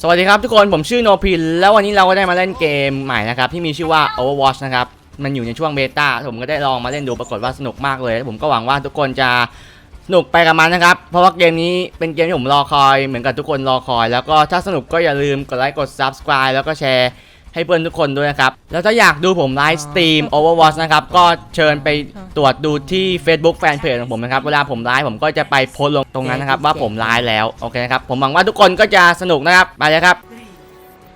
สวัสดีครับทุกคนผมชื่อโนพินแล้ววันนี้เราก็ได้มาเล่นเกมใหม่นะครับที่มีชื่อว่า Overwatch นะครับมันอยู่ในช่วงเบต้าผมก็ได้ลองมาเล่นดูปรากฏว่าสนุกมากเลย ผมก็หวังว่าทุกคนจะสนุกไปกับมันนะครับเพราะว่าเกมนี้เป็นเกมที่ผมรอคอยเหมือนกับทุกคนรอคอย แล้วก็ถ้าสนุกก็อย่าลืมกดไลค์กด Subscribe แล้วก็แชร์ ให้เพื่อนทุกคนด้วยนะครับ แล้วถ้าอยากดูผมไลฟ์สตรีม Overwatch นะครับ ก็เชิญไปตรวจดูที่ Facebook Fanpage ของผมนะครับ เวลาผมไลฟ์ผมก็จะไปโพสต์ลงตรงนั้นนะครับ ว่าผมไลฟ์แล้ว โอเคนะครับ ผมหวังว่าทุกคนก็จะสนุกนะครับ ไปเลยครับ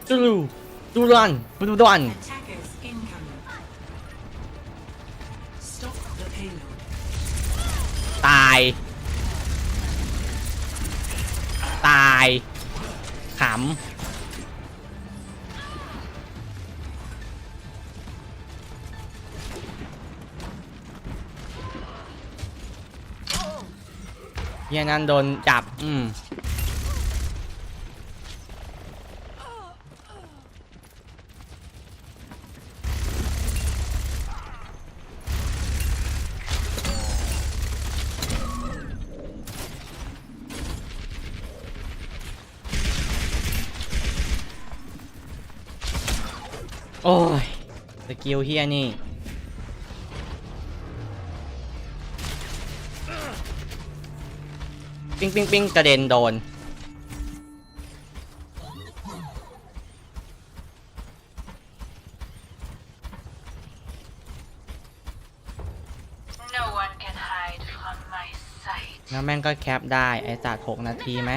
ดูดูดูรันดูดัน Attackers incoming. Stop the payload. ตาย ตายขำ เฮียนั่นโดนจับ อืมโอ้ย สกิลเฮียนี่ ปิ้งปิ้งปิ้งกระเด็นโดน No one can hide from my sight. แล้วแม่งก็แคปได้ไอ้สัตว์หกนาทีไหม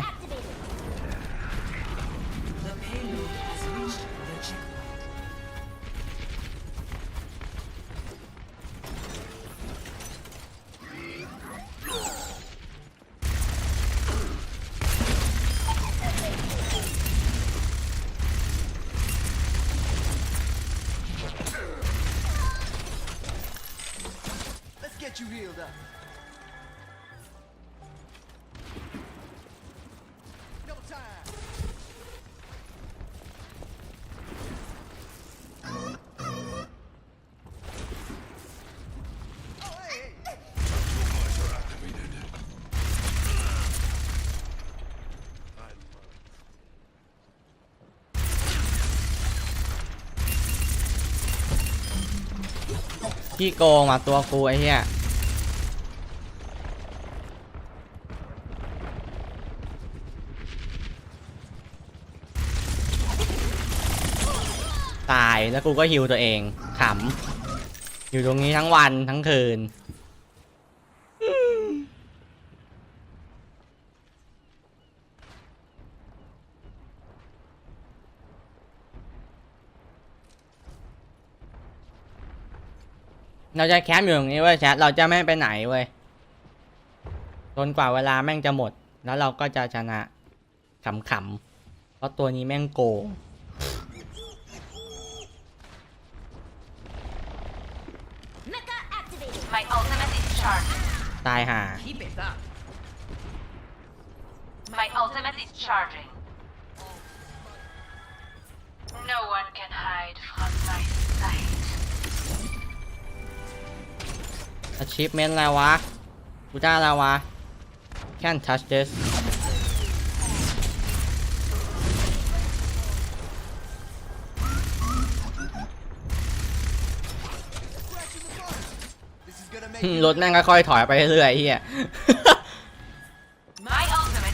พี่โกงมาตัวกูไอ้เหี้ยตายแล้วกูก็ฮิวตัวเองขำอยู่ตรงนี้ทั้งวันทั้งคืน เราจะแคมป์อยู่ตรงนี้เว้ยแชทเราจะไม่ไปไหนเว้ยจนกว่าเวลาแม่งจะหมด แล้วเราก็จะชนะขำๆเพราะตัวนี้แม่งโกง My ultimate is charged. ตายห่า Keep it up. My ultimate is charging. No one can hide achievement อะไรวะกูได้อะไรวะ can't touch this อืมรถแม่งค่อยๆถอยไปเรื่อยๆไอ้เฮีย My ultimate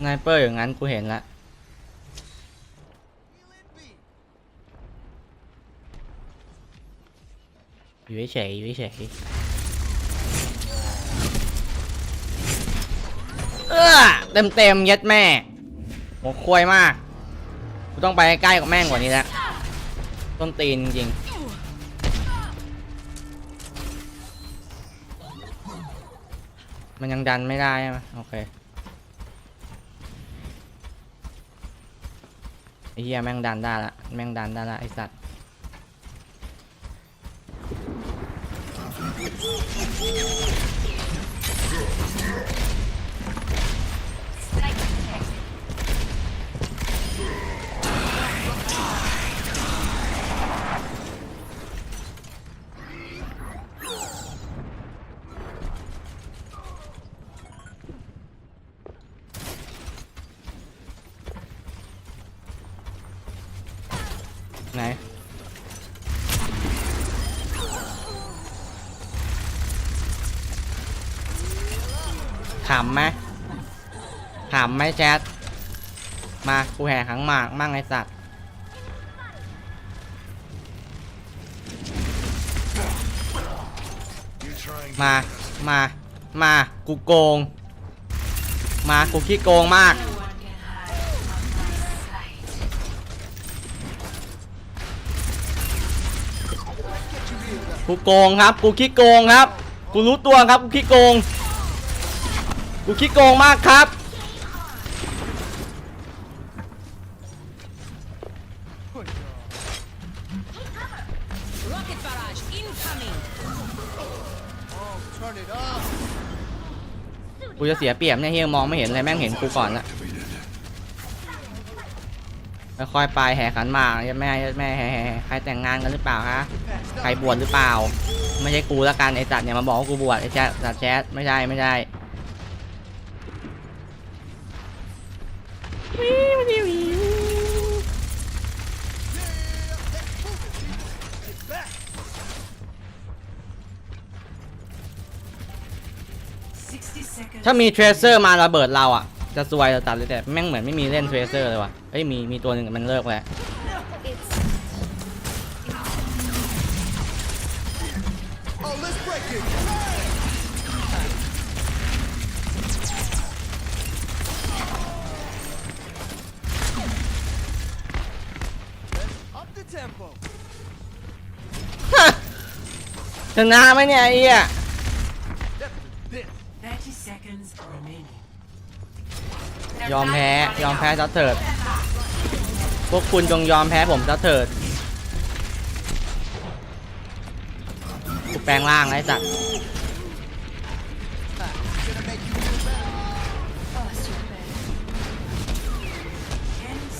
ไนเปอร์อย่างนั้นกูเห็นละอยู่เฉยอยู่เฉยเออเต็มเต็มย็ดแม่หัวควยมาก กูต้องไปใกล้กับแม่งกว่านี้แล้วต้นตีนจริงมันยังดันไม่ได้ใช่ไหมโอเค ไอ้เหี้ยแม่งดันได้ละแม่งดันได้ละไอ้สัตว์ ไหนขำไหมขำไหมแชทมากูแห่ขังหมากมั่งไอสัตว์มา มา มา กูโกง มา กูขี้โกงมาก กูโกงครับ กูขี้โกงครับ กูรู้ตัวครับ กูขี้โกง กูขี้โกงมากครับ Rocket barrage incoming. กูจะเสียเปรียบเนี่ยเฮียมองไม่เห็นเลยแม่งเห็นกูก่อนละค่อยๆไปแห่ขันหมากยัดแม่ยัดแม่แห่แห่แห่ใครแต่งงานกันหรือเปล่าคะ ใครบวชหรือเปล่า ไม่ใช่กูละกันไอ้จัดเนี่ยมาบอกว่ากูบวชไอ้แจ๊ดจัดแจ๊ดไม่ใช่ไม่ใช่ถ้ามีเทรเซอร์มาระเบิดเราอะ จะซวยเราตัดเลยแต่แม่งเหมือนไม่มีเล่นเทรเซอร์เลยว่ะเอ้ยมีมีตัวหนึ่งมันเลิกแล้ว ชนะไหมเนี่ยไอ้เหี้ย30 seconds remaining. ยอมแพ้ยอมแพ้ซะเถิด พวกคุณจงยอมแพ้ผมซะเถิดกูแปลงร่างไอ้สัตว์10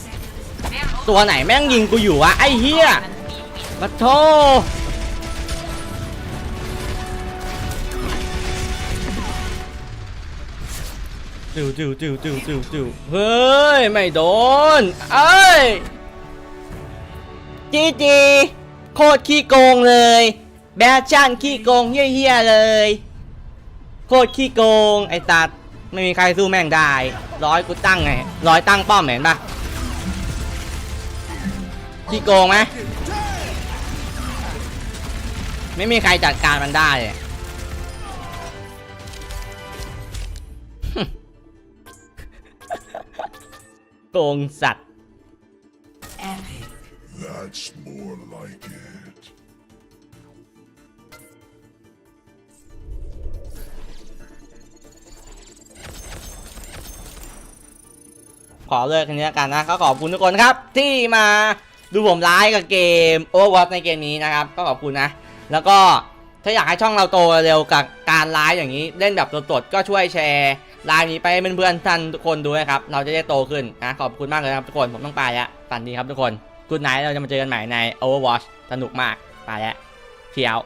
seconds. ตัวไหนแม่งยิงกูอยู่วะไอ้เหี้ยมาโท จิวจิวจิวจิวจิวจิวเฮ้ย ไม่โดน เอ้ย จีจีโคตรขี้โกงเลย แบชชั่นขี้โกงเฮี้ยๆเลย โคตรขี้โกง ไอ้ตัด ไม่มีใครสู้แม่งได้ ร้อยกูตั้งไง ร้อยตั้งป้อมเห็นปะขี้โกงไหม ไม่มีใครจัดการมันได้ กงสัตว์ Epic. That's more like it. ขอเลิกแค่นี้แล้วกันนะก็ขอบคุณทุกคนครับ ที่มาดูผมไลฟ์กับเกม Overwatch ในเกมนี้นะครับ ก็ขอบคุณนะ แล้วก็ถ้าอยากให้ช่องเราโตเร็วกับการไลฟ์อย่างนี้ เล่นแบบสดๆก็ช่วยแชร์ ไลายนี้ไปเพื่อนๆท่านทุกคนด้วยครับ เราจะได้โตขึ้นนะขอบคุณมากเลยครับทุกคน ผมต้องไปแล้วฝันดีครับทุกคนกูดไนท์เราจะมาเจอกันใหม่ใน Overwatch สนุกมาก ไปแล้วเที่ยว